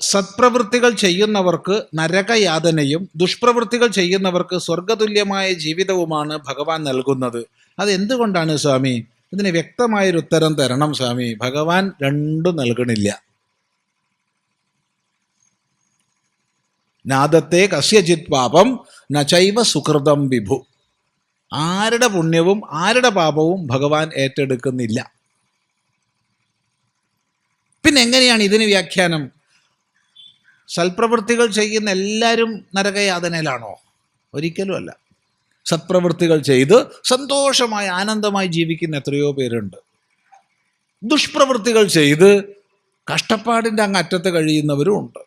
സത്പ്രവൃത്തികൾ ചെയ്യുന്നവർക്ക് നരകയാതനയും ദുഷ്പ്രവൃത്തികൾ ചെയ്യുന്നവർക്ക് സ്വർഗതുല്യമായ ജീവിതവുമാണ് ഭഗവാൻ നൽകുന്നത്. അതെന്തുകൊണ്ടാണ് സ്വാമി? ഇതിന് വ്യക്തമായൊരു ഉത്തരം തരണം സ്വാമി. ഭഗവാൻ രണ്ടും നൽകണില്ല. നാദത്തെ കസ്യജിത് പാപം നചൈവ സുഹൃതം വിഭു. ആരുടെ പുണ്യവും ആരുടെ പാപവും ഭഗവാൻ ഏറ്റെടുക്കുന്നില്ല. പിന്നെ എങ്ങനെയാണ് ഇതിന് വ്യാഖ്യാനം? സൽപ്രവൃത്തികൾ ചെയ്യുന്ന എല്ലാവരും നരകയാതനയിലാണോ? ഒരിക്കലും അല്ല സത്പ്രവൃത്തികൾ ചെയ്ത് സന്തോഷമായി ആനന്ദമായി ജീവിക്കുന്ന എത്രയോ പേരുണ്ട്. ദുഷ്പ്രവൃത്തികൾ ചെയ്ത് കഷ്ടപ്പാടിന്റെ അങ്ങ് അറ്റത്ത് കഴിയുന്നവരും ഉണ്ട്.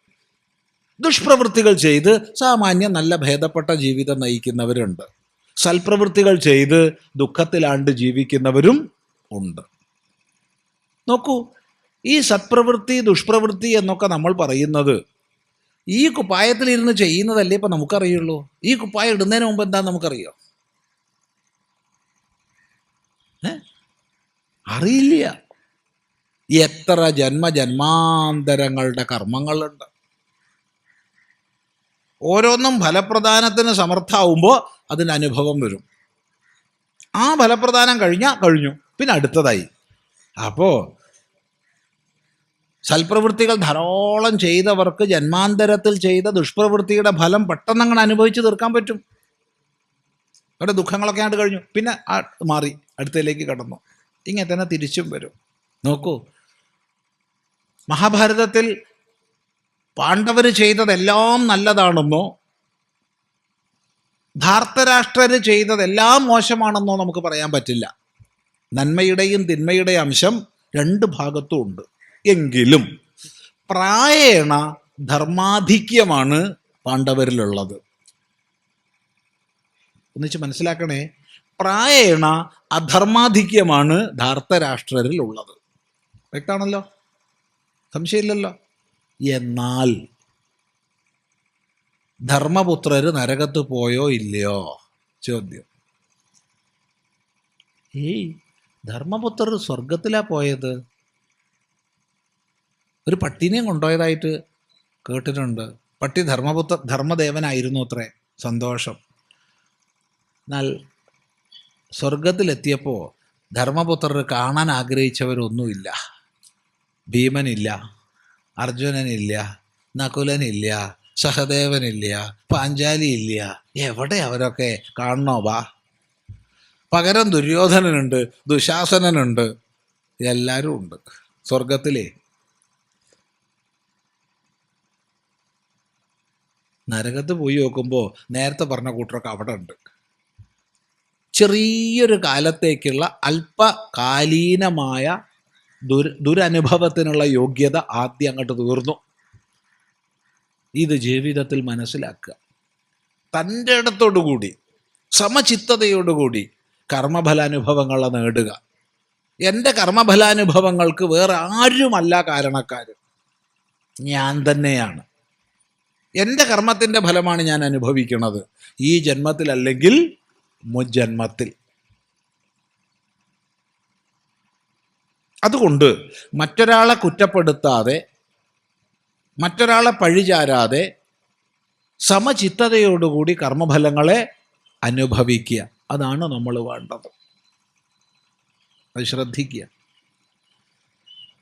ദുഷ്പ്രവൃത്തികൾ ചെയ്ത് സാമാന്യം നല്ല ഭേദപ്പെട്ട ജീവിതം നയിക്കുന്നവരുണ്ട്. സൽപ്രവൃത്തികൾ ചെയ്ത് ദുഃഖത്തിലാണ്ട് ജീവിക്കുന്നവരും ഉണ്ട്. നോക്കൂ ഈ സത്പ്രവൃത്തി ദുഷ്പ്രവൃത്തി എന്നൊക്കെ നമ്മൾ പറയുന്നത് ഈ കുപ്പായത്തിലിരുന്ന് ചെയ്യുന്നതല്ലേ ഇപ്പം നമുക്കറിയുള്ളൂ? ഈ കുപ്പായം ഇടുന്നതിന് മുമ്പ് എന്താ നമുക്കറിയോ? അറിയില്ല. എത്ര ജന്മ ജന്മജന്മാന്തരങ്ങളുടെ കർമ്മങ്ങളുണ്ട്. ഓരോന്നും ഫലപ്രദാനത്തിന് സമർത്ഥാവുമ്പോൾ അതിന് അനുഭവം വരും. ആ ഫലപ്രദാനം കഴിഞ്ഞാൽ കഴിഞ്ഞു. പിന്നെ അടുത്തതായി. അപ്പോൾ സൽപ്രവൃത്തികൾ ധാരാളം ചെയ്തവർക്ക് ജന്മാന്തരത്തിൽ ചെയ്ത ദുഷ്പ്രവൃത്തിയുടെ ഫലം പെട്ടെന്ന് അങ്ങനെ അനുഭവിച്ച് തീർക്കാൻ പറ്റും. അവിടെ ദുഃഖങ്ങളൊക്കെ ആയിട്ട് കഴിഞ്ഞു. പിന്നെ മാറി അടുത്തതിലേക്ക് കടന്നു. ഇങ്ങനെ തന്നെ തിരിച്ചും വരും. നോക്കൂ. മഹാഭാരതത്തിൽ പാണ്ഡവർ ചെയ്തതെല്ലാം നല്ലതാണെന്നോ ധാർത്തരാഷ്ട്രർ ചെയ്തതെല്ലാം മോശമാണെന്നോ നമുക്ക് പറയാൻ പറ്റില്ല. നന്മയുടെയും തിന്മയുടെയും അംശം രണ്ട് ഭാഗത്തും ഉണ്ട്. എങ്കിലും പ്രായേണ ധർമാധിക്യമാണ് പാണ്ഡവരിലുള്ളത്. ഒന്നിച്ച് മനസ്സിലാക്കണേ. പ്രായേണ അധർമാധിക്യമാണ് ധാർത്തരാഷ്ട്രരിൽ ഉള്ളത് വ്യക്താണല്ലോ? സംശയമില്ലല്ലോ? എന്നാൽ ധർമ്മപുത്രർ നരകത്ത് പോയോ ഇല്ലയോ? ചോദ്യം. ഏയ് ധർമ്മപുത്രർ സ്വർഗത്തിലാ പോയത്? ഒരു പട്ടിനെയും കൊണ്ടുപോയതായിട്ട് കേട്ടിട്ടുണ്ട്. പട്ടി ധർമ്മപുത്ര ധർമ്മദേവനായിരുന്നു അത്രേ. സന്തോഷം. എന്നാൽ സ്വർഗത്തിലെത്തിയപ്പോൾ ധർമ്മപുത്രർ കാണാൻ ആഗ്രഹിച്ചവരൊന്നുമില്ല. ഭീമനില്ല. അർജുനനില്ല നകുലനില്ല സഹദേവനില്ല പാഞ്ചാലി ഇല്ല എവിടെ അവരൊക്കെ കാണണോ വാ പകരം ദുര്യോധനനുണ്ട് ദുശാസനനുണ്ട് എല്ലാവരും ഉണ്ട് സ്വർഗത്തിലേ നരകത്ത് പോയി നോക്കുമ്പോൾ നേരത്തെ പറഞ്ഞ കൂട്ടരൊക്കെ അവിടെ ഉണ്ട്. ചെറിയൊരു കാലത്തേക്കുള്ള അല്പകാലീനമായ ദുര ദുരനുഭവത്തിനുള്ള യോഗ്യത ആദ്യം അങ്ങോട്ട് തീർന്നു. ഇത് ജീവിതത്തിൽ മനസ്സിലാക്കുക. തന്റെ ഇടത്തോടുകൂടി സമചിത്തതയോടുകൂടി കർമ്മഫലാനുഭവങ്ങളെ നേടുക. എന്റെ കർമ്മഫലാനുഭവങ്ങൾക്ക് വേറെ ആരുമല്ല കാരണക്കാർ ഞാൻ തന്നെയാണ്. എന്റെ കർമ്മത്തിന്റെ ഫലമാണ് ഞാൻ അനുഭവിക്കുന്നത്. ഈ ജന്മത്തിലല്ലെങ്കിൽ മുജ്ജന്മത്തിൽ അതുകൊണ്ട് മറ്റൊരാളെ കുറ്റപ്പെടുത്താതെ മറ്റൊരാളെ പഴിചാരാതെ സമചിത്തതയോടുകൂടി കർമ്മഫലങ്ങളെ അനുഭവിക്കുക. അതാണ് നമ്മൾ വേണ്ടത്. അത് ശ്രദ്ധിക്കുക.